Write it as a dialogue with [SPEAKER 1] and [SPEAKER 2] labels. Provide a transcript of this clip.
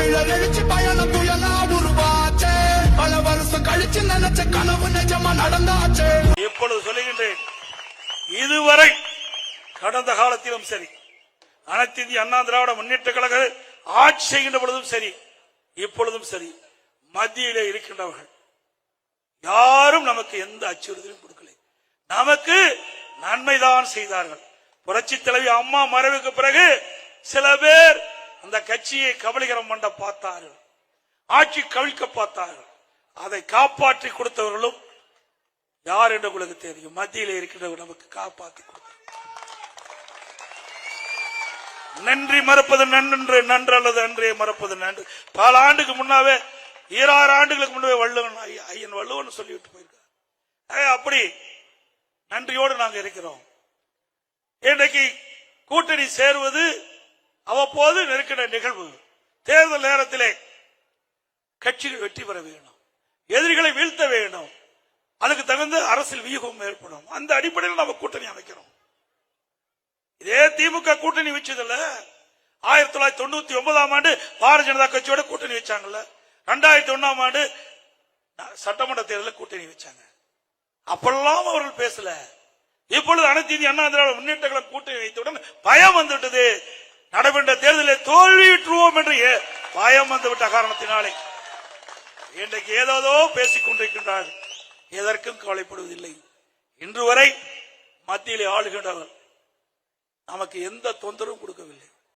[SPEAKER 1] தமிழர் எழுச்சி பயணம் புயலா உருவாச்சே. பல வருஷம் கழிச்சு நினைச்ச கனவு நிஜமா நடந்தாச்சே.
[SPEAKER 2] இப்பொழுது சொல்லுகின்றேன் இதுவரை கடந்த காலத்திலும் சரி அனைத்து இந்திய அண்ணா திராவிட முன்னேற்ற கழக ஆட்சி செய்கின்ற பொழுதும் சரி இப்பொழுதும் சரி மத்தியிலே இருக்கின்றவர்கள் யாரும் நமக்கு எந்த அச்சுறுத்தலும் கொடுக்கல. நமக்கு நன்மைதான் செய்தார்கள். புரட்சி தலைவி அம்மா மறைவுக்கு பிறகு சில பேர் அந்த கட்சியை கபலிகரம் பண்ண பார்த்தார்கள். ஆட்சி கவிழ்க்க பார்த்தார்கள். அதை காப்பாற்றி கொடுத்தவர்களும் யார் என்று உங்களுக்கு தெரியும். மத்தியில் இருக்கின்றவர் நமக்கு காப்பாற்றி கொடுத்தார் நன்றி மறப்பது நன்று நன்று அல்லது அன்றே மறப்பது நன்று. பல ஆண்டுக்கு முன்னாவே ஈராறு ஆண்டுகளுக்கு முன்னாவே வள்ளுவன் ஐய- ஐயன் வள்ளுவன் சொல்லிவிட்டு போயிருக்கார். அப்படி நன்றியோடு நாங்கள் இருக்கிறோம். இன்றைக்கு கூட்டணி சேருவது அவ்வப்போது நெருக்கிற நிகழ்வு. தேர்தல் நேரத்திலே கட்சிகள் வெற்றி பெற வேண்டும். எதிரிகளை வீழ்த்த வேண்டும். அதுக்கு தகுந்த அரசியல் வியூகம் ஏற்படும். அந்த அடிப்படையில் நம்ம கூட்டணி அமைக்கிறோம். இதே திமுக கூட்டணி வச்சதுல ஆயிரத்தி தொள்ளாயிரத்தி தொண்ணூத்தி ஒன்பதாம் ஆண்டு பாரதிய ஜனதா கட்சியோட கூட்டணி வச்சாங்கல்ல. ரெண்டாயிரத்தி ஒன்னாம் ஆண்டு சட்டமன்ற தேர்தலில் கூட்டணி வச்சாங்க. அப்பெல்லாம் அவர்கள் பேசல. இப்பொழுது அனைத்து இந்திய அண்ணா திராவிட முன்னேற்ற கூட்டணி வைத்தவுடன் பயம் வந்துவிட்டது. நடைபெற்ற தேர்தலில் தோல்வியுற்றுவோம் என்று ஏ- பயம் வந்துவிட்ட காரணத்தினாலே. இன்றைக்கு ஏதோதோ பேசிக் கொண்டிருக்கின்றார்கள். எதற்கும் கவலைப்படுவதில்லை. இன்று வரை மத்தியிலே ஆளுகின்றவர். நமக்கு எந்த தொந்தரவும் கொடுக்கவில்லை.